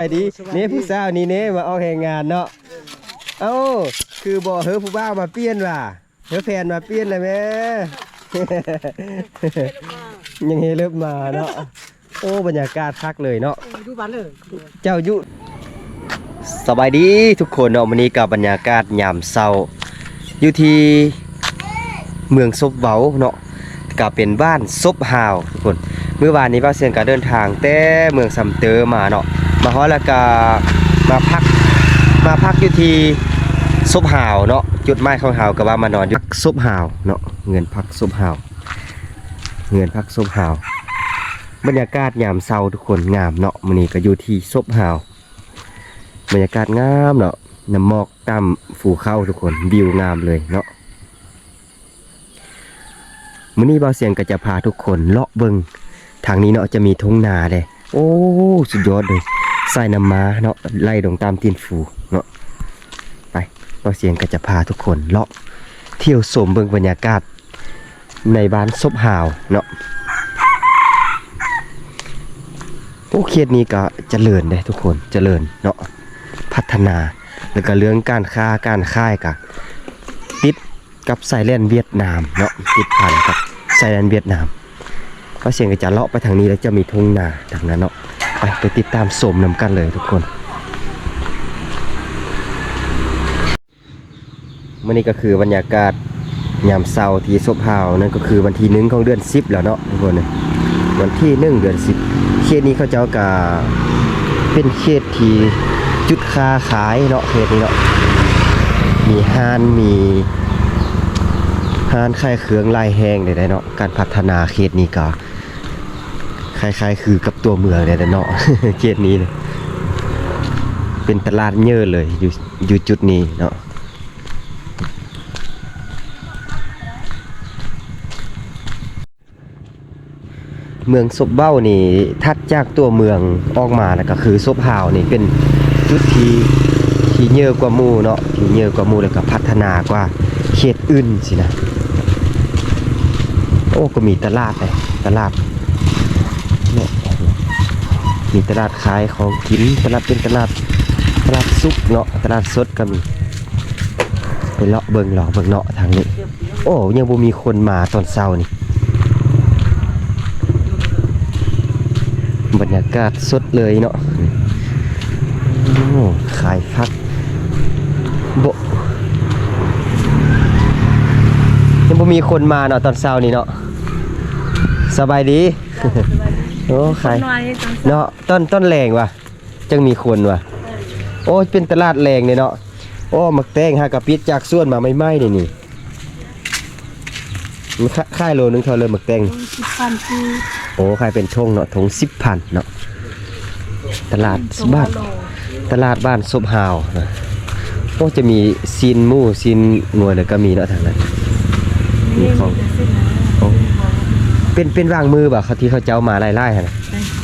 ไอ้ดีเน่ผู้สาวนี่เน่มาออกแห่งงานเนาะเอ้าคือบอกเฮ้อผู้บ่าวมาเปลี่ยนว่ะเฮ้อแฟนมาเปลี่ยนเลยแม่ยังเฮเลิบมาเนาะโอ้บรรยากาศคักเลยเนาะดูบ้านเลยเจ้ายุสบายดีทุกคนเนาะวันนี้กับบรรยากาศยามเช้าอยู่ที่เมืองซบเบาเนาะก็เป็นบ้านซบฮาวทุกคนเมื่อวานนี้บ่าวเสียงก็เดินทางแต่เมืองซัมเตอร์มาเนาะ มาฮอดแล้วก็มาพักมาพักอยู่ที่ซบฮาวเนาะจุดหมายของฮาวก็ว่ามานอนอยู่ซบฮาวเนาะเงินพักซบฮาวเงินพักซบฮาวบรรยากาศยามเช้าทุกคนงามเนาะมื้อนี้ก็อยู่ที่ซบหาวบรรยากาศงามเนาะน้ำหมอกตามภูเขาทุกคนวิวงามเลยเนาะมื้อนี้บ่าวเสียงก็จะพาทุกคนเลาะเบิงทางนี้เนาะจะมีทุ่งนาเลยโอ้ สุดยอดเลย ใส่น้ำม้าเนาะไล่ลงตามตีนฝูเนาะไปบ่าเสียงก็จะพาทุกคนเลาะเที่ยวชมเบิงบรรยากาศในบ้านซบหาวเนาะโอ้เขตนี้ก็เจริญเลยทุกคนเจริญเนาะพัฒนาแล้วก็เรื่องการค้าการค่ายกับติดกับไซแลนเวียดนามเนาะติดผ่านกับไซแลนเวียดนามก็เสียงก็จะเลาะไปทางนี้แล้วจะมีทุ่งนาทางนั้นเนาะ ไปไปติดตามสมนำกันเลยทุกคนมื่อนี้ก็คือบรรยากาศยามเช้าที่ซบฮาวนั่นก็คือวันที่หนึ่งของเดือนสิบแล้วเนาะทุกคนเนี่ยวันที่หนึ่งเดือนสิบเขตนี้เขาเจ้ากาเป็นเขตที่จุดค้าขายเนาะเขตนี้เนาะมีห้านมีห้านขายเครื่องลายแห้งได้เนาะการพัฒนาเขตนี้ก็ คล้ายๆ คือกับตัวเมืองเลยเนาะเขตนี้เลยเป็นตลาดเยอะเลยอยู่อยู่จุดนี้เนาะเมืองซบเบ้านี่ทัดจากตัวเมืองออกมาแล้วก็คือซบฮาวนี่เป็นจุดที่ที่เยอะกว่ามูเนาะที่เยอะกว่ามูแล้วก็พัฒนากว่าเขตอื่นสินะโอ้ก็มีตลาดเลยตลาด มีตลาดขายของกินตลาดเป็นตลาดตลาดซุกเนาะตลาดสดก็มีไปเลาะเบิ่งเลาะเบิ่งเนาะทางนี้ โอ้ยังบ่มีคนมาตอนเช้านี่บรรยากาศสดเลยเนาะโอ้ขายพักโบยังบ่มีคนมาเนาะตอนเช้านี่เนาะสบายดี โอ้ขายน้อยจังเนาะต้นต้นแรงว่ะ จังมีคนว่ะ โอ้เป็นตลาดแรงเลยเนาะโอ้มักแตงฮากะปิดจากส่วนมาไม่ไหม้นี่นี่มันค่าค่ายโลนึงเท่าเลยมักแตงสิบพันปีโอ้ขายเป็นช่งเนาะถุงสิบพันเนาะตลาดบ้าน ตลาดบ้านซบฮาวนะโอ้จะมีซีนหมูซีนงัวเลยก็มีเนาะทางนั้นมีของโอ้ เป็นเป็นวางมือบ่เขาที่เขาเจ้ามาไล่ๆฮะนะ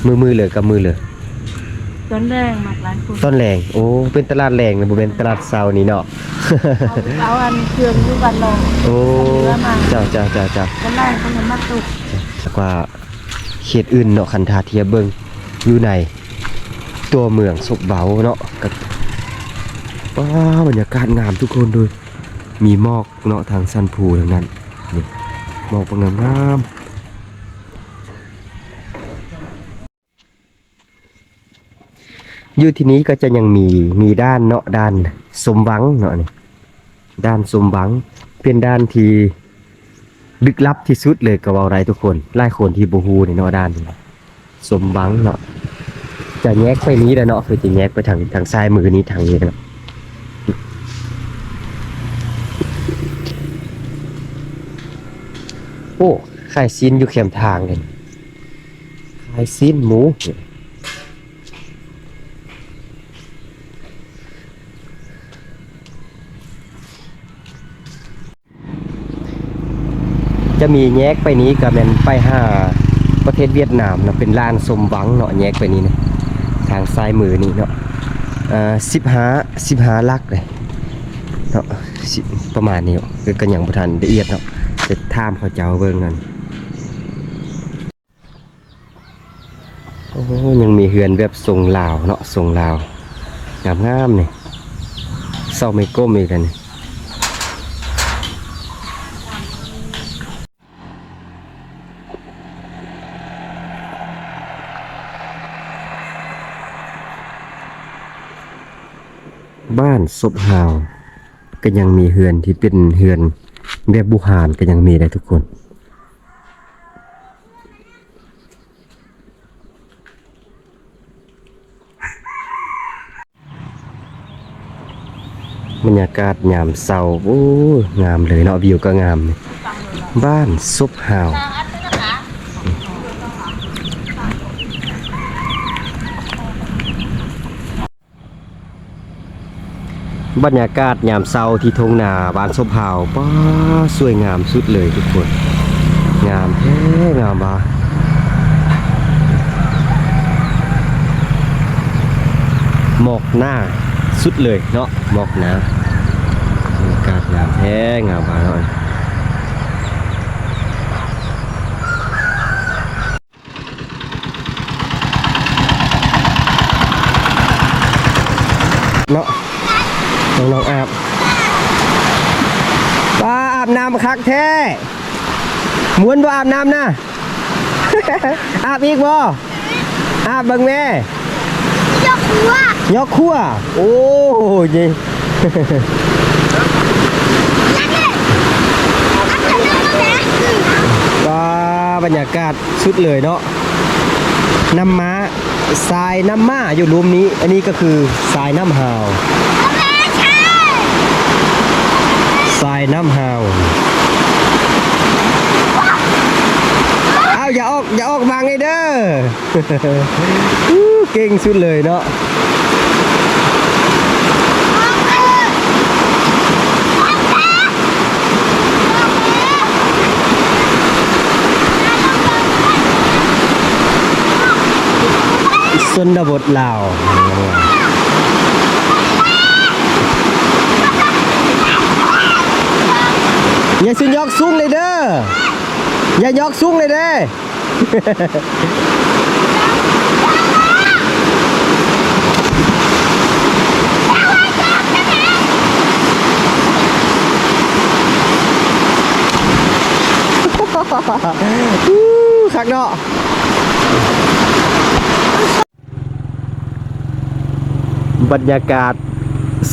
มือมือเลยกับมือเลยต้นแดงมากหลายคนต้นแรงโอ้เป็นตลาดแรงนะบ่เป็นตลาดเซานี่เนาะเอาอันเครื่องอยู่บ้านเราโอ้เจ้าเจ้าเจ้าเจ้าต้นแรกเขาจะมาตุกแล้วก็เขตอื่นเนาะคันทาเทียบเบิงอยู่ในตัวเมืองศกเบาเนาะกับว้าวบรรยากาศงามทุกคนดูมีหมอกเนาะทางสันภูทางนั้นนี่หมอกเป็นงามงาม อยู่ที่นี้ก็จะยังมีมีด้านเนาะด้านสมหวังเนาะนี่ด้านสมหวัง เป็นด้านที่ลึกลับที่สุดเลยกับเอาไรทุกคนไล่คนที่บูฮูในเนอด้านนี้สมบังเนาะจะแยกไปนี้แล้วเนาะคือจะแยกไปทางทางซ้ายมือนี้ทางนี้นะโอ้ขายซีนอยู่เข็มทางเลยขายซีนหมู จะมีแยกไปนี้กับแมนไปห้าประเทศเวียดนามเนาะเป็นลานสมหวังเนาะแยกไปนี้นะทางซ้ายมือนี้เนาะอ่าสิบห้าสิบห้าลักเลยเนาะประมาณนี้เนาะคือกันอย่างบุทันละเอียดเนาะจะท่ามเขาเจ้าเบิ่งกันโอ้ยังมีเฮือนแบบทรงลาวเนาะทรงลาวงามงามๆนี่เศร้าไม่ก้มอีกแล้วนี่ บ้านศพหาว ก็ยังมีเฮือนที่เป็นเฮือนแบบบุหารก็ยังมีได้ทุกคน บรรยากาศยามเศร้าโอ้งามเลยเนาะวิวก็งาม บ้านซุปหาว บรรยากาศยามเช้าที่ทงนาบ้านสบหาวป้าสวยงามสุดเลยทุกคน งามแท้งามบ้าหมอกหน้าสุดเลยเนาะหมอกหนาบรรยากาศงามแท้งามบ้าเนาะเนาะ น้องน้องอาบป้าอา บน้ำคักแท้ม้วนบ่อาบน้ำนะอาบอีกบ่อาบเบังแม่ยกหัวยกขั้วโอ้ยป้าบรรยากาศสุดเลยเนาะน้ำม้าทรายน้ำม้าอยู่รวมนี้ อันนี้ก็คือทรายน้ำหาว ทรายน้ำหาวเอาอย่าออกอย่าออกมาไงเด้อเก่งสุดเลยเนาะชนบทลาว อย่าสุนยอกสูงเลยเด้ออย่ายอกสูงเลยเด้อคักเนาะบรรยากาศ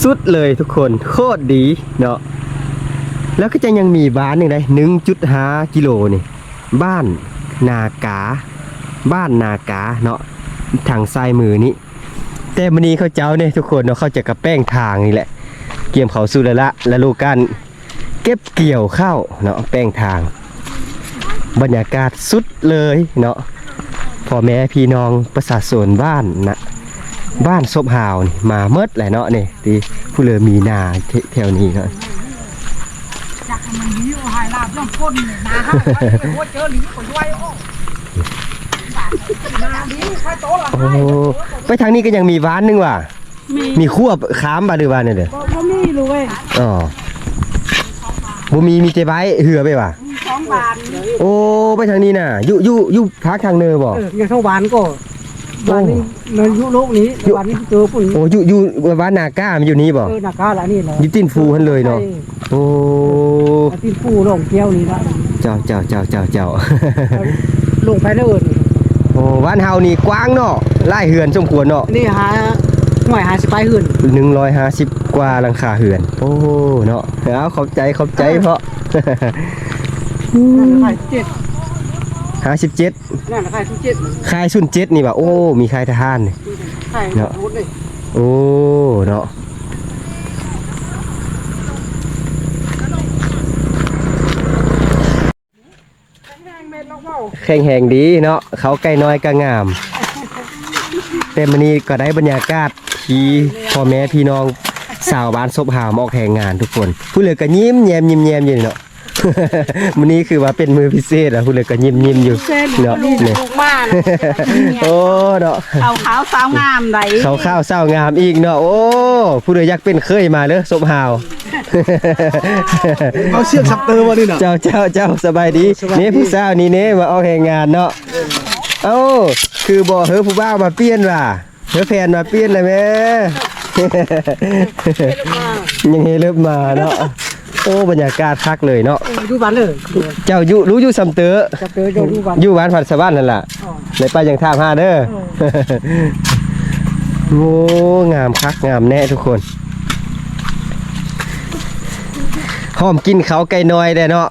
สุดเลยทุกคน โคตรดีเนาะ แล้วก็จะยังมีบ้านหนึ่งเลยหนึ่งจุดห้ากิโลนี่ บ้านนากา บ้านนากาเนาะทางซ้ายมือนี้ แต่มันนี้เขาเจ้าเนี่ยทุกคนเนาะเขาจะกับแป้งทางนี่แหละ เกี่ยมเขาสุดแล้วละและลูกกัน เก็บเกี่ยวข้าวเนาะแป้งทาง บรรยากาศสุดเลยเนาะพ่อแม่พี่น้องประชาชนบ้านนะบ้านซบหาวนี่มาเมดแหละเนาะนี่ที่ผู้เรือมีนาแถวนี้เนาะายลาบย่อมก้นเลยนะฮะโอ้เจอหลีก็ช่วยโอ้นาดีใครโตละโอ้ไปทางนี้ก็ยังมีว้านหนึงว่ะมีมีขั้วขามบาหรือว่าเนี่ยเด้อบ่บ่มีรู้เว้ยอ๋อบ่มีมีแต่ใบเหือไปว่ะสองบาทโอ้ไปทางนี้น่ะอยู่อยู่อยู่พักทางเนอบ่เอออย่างเท่าหวานก็หวานนี่ในยุโลกนี้หวานนี่เจอปุ่นโอ้อยู่อยู่ว้านนาก้ามันอยู่นี่บ่เออหนักกาละนี่แหละอยู่ตีนฟูหันเลยเนาะโอ้ไอ้ ตีนปูลงเกี้ยวนี่ละเจ้าเจ้าเจ้าเจ้าเจ้าลงไปแล้วเอิญโอ้บ้านเฮานี่กว้างเนาะไล่เหือนสมควรเนาะนี่หาหน่วยหาสิไปหื่นหนึ่งร้อยห้าสิบกว่าหลังคาเหือน โอ้เนาะเอาขอบใจขอบใจเพราะนั่นขายเจ็ดห้าสิบเจ็ดนั่นขายทุกเจ็ดคายสุนเจ็ดนี่ว่ะโอ้ มีคายทหารนี่ขายหมดเลยโอ้ เนาะ แห้งเม็ด แข็งแหงดีเนาะเขาไก่น้อยก็งาม แต่มันนี้ก็ได้บรรยากาศที่พ่อแม่พี่น้องสาวบ้านซบหาวมออกแห่งงานทุกคน ผู้เหลือก็ยิ้มแย้มยิ้มแย้มอยู่เนาะ มันนี้คือว่าเป็นมือพิเศษอะผู้เหลือก็ยิ้มยิ้มอยู่เนาะเนี่ยลูกมาโอ้เนาะขาวขาวสาวงามไดเขาข้าวเศร้างามอีกเนาะโอ้ผู้เหลืออยากเป็นเคยมาเด้อซบหาวเอาเชือกสับเตอร์มานี่น่ะเจ้าเจ้าเจ้าสบายดีนี่ผู้สาวนี่เน่มาออกแห่งงานเนาะเอ้าคือบ่เฮ้อผู้บ่าวมาเปลี่ยนว่ะเฮ้อแฟนมาเปลี่ยนเลยแม่ยังเฮเริ่มมาเนาะ โอ้บรรยากาศคักเลยเนาะดูบ้านเลยเจ้าอยู่รู้อยู่ซำเตอจะเจอเจ้าดูบ้านอยู่บ้านผัดสะบ้านนั่นล่ะอ๋อเลยไปยังท่าพาเด้อโอ้งามคักงามแน่ทุกคนหอมกินเขาไก่น้อยได้เนาะ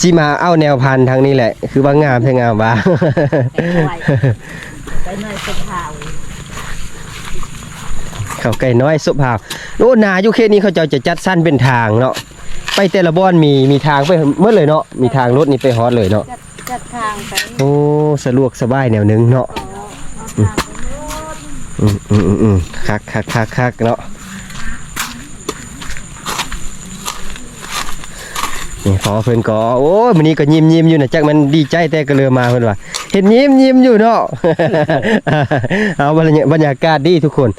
สิมาเอาแนวพันธุ์ทางนี้แหละ คือว่างามใช่งามว่าไปหน่อยเป็นข่าวเขาไก่น้อยสุภาพโอ้นาอยู่เขตนี้เขาเจ้าจะจัดสั้นเป็นทางเนาะ ไปแต่ละบ้านมีมีทางไปเมื่อเลยเนาะมีทางรถนี่ไปฮอดเลยเนาะจัดจัดทางไปโอ้สะดวกสบายแนวหนึงเนาะอืมอืมอืมอืมคักคักคักคักเนาะนี่พอเพิ่นก็โอ้ยมื้อนี้ก็ยิ้มยิ้มอยู่นะจักมันดีใจแต่ก็เรือมาเพิ่นว่าเห็นยิ้มยิ้มอยู่เนาะ เอาบรรยาบรรยากาศดีทุกคน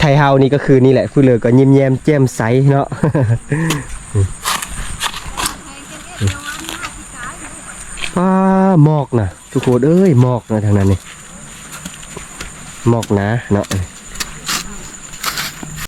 ไทยเฮานี่ก็คือนี่แหละผู้เลือก็ยิ้มแย้มแจ่มใสเนาะป้าหมอกนะทุกคนเอ้ยหมอกนะทางนั้นนี่หมอกนะเนาะ